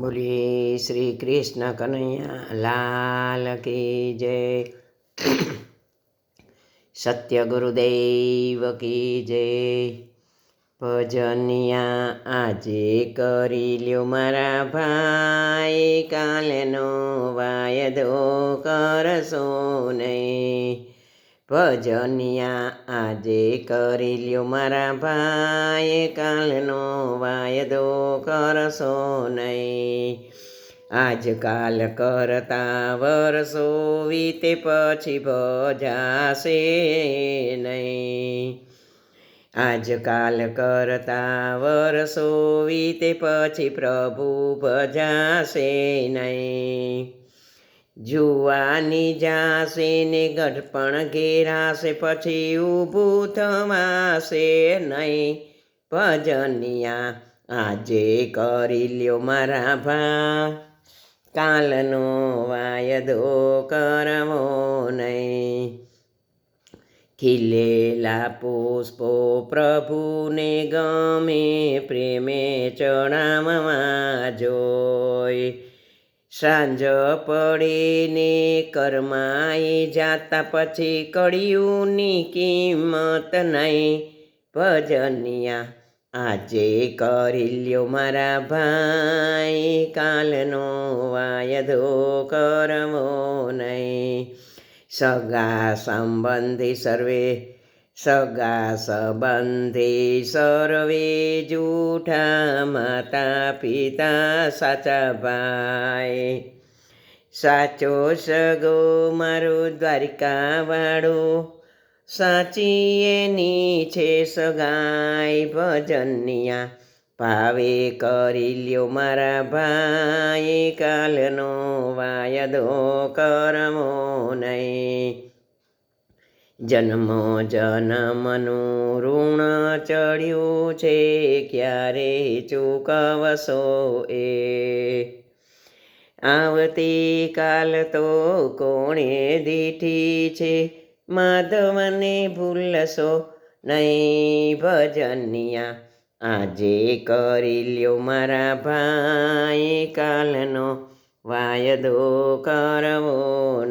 બોલીએ શ્રી કૃષ્ણ કનૈયા, લાલ કી જય. સત્ય ગુરુદેવ કી જય. ભજનિયા આજે કરી લ્યો મારા ભાઈ, કાલેનો વાયદો કરશો નહીં. ભજનિયા આજે કરી લ્યો મારા ભાઈ કાલનો વાયદો કરશો નહીં. આજકાલ કરતા વરસો વીતે પછી ભજાશે નહીં. આજકાલ કરતા વરસો વીતે પછી પ્રભુ ભજાશે નહીં. જુવાની જાશે ને ગઢપણ ઘેરાશે, પછી ઊભું થવાશે નહીં. ભજનિયા આજે કરી લ્યો મારા ભા. કાલનો વાયદો કરવો નહીં. ખીલેલા પુષ્પો પ્રભુને ગમે, પ્રેમે ચડાવવા જોઈ. સાંજ પડીને કરમાઈ જાતા પછી કળિયુંની કિંમત નહીં. ભજનિયા, આજે કરી લ્યો મારા ભાઈ, કાલનો વાયદો કરવો નહીં. સગા સંબંધી સર્વે સગા સંબંધી સર્વે જૂઠા માતા પિતા સાચા ભાઈ સાચો સગો મારું દ્વારિકાવાળો સાચી એની છે સગાઈ ભજનિયા ભાવે કરી લ્યો મારા ભાઈ કાલનો વાયદો કરમો નહીં જન્મો જન્મનું ઋણ ચડ્યું છે, ક્યારે ચૂકવશો એ? આવતી કાલ તો કોણે દીઠી છે? માધવને ભૂલશો નહીં ભજનિયા. આજે કરી લ્યો મારા ભાઈ, કાલનો વાયદો કરવો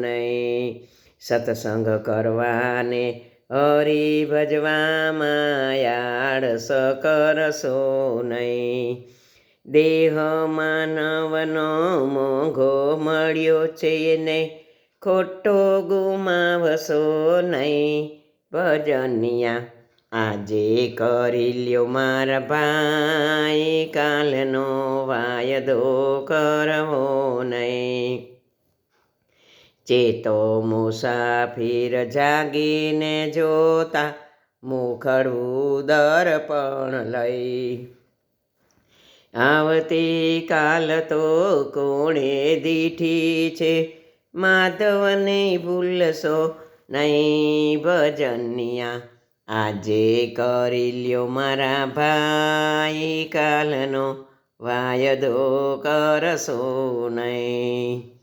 સત્સંગ કરવાને હરી ભજવામાં યાળસ કરશો નહીં. દેહ માનવનો મોંઘો મળ્યો છે ને ખોટો ગુમાવશો નહીં. ભજનિયા, આજે કરી લ્યો મારા ભાઈ, કાલનો વાયદો કરવો નહીં. ચેતો મુસાફિર જાગીને જોતા મુખડું દર્પણ લઈ. આવતી કાલ તો કોણે દીઠી છે? માધવને ભૂલશો નહીં ભજનિયા. આજે કરી લ્યો મારા ભાઈ, કાલનો વાયદો કરશો નહીં.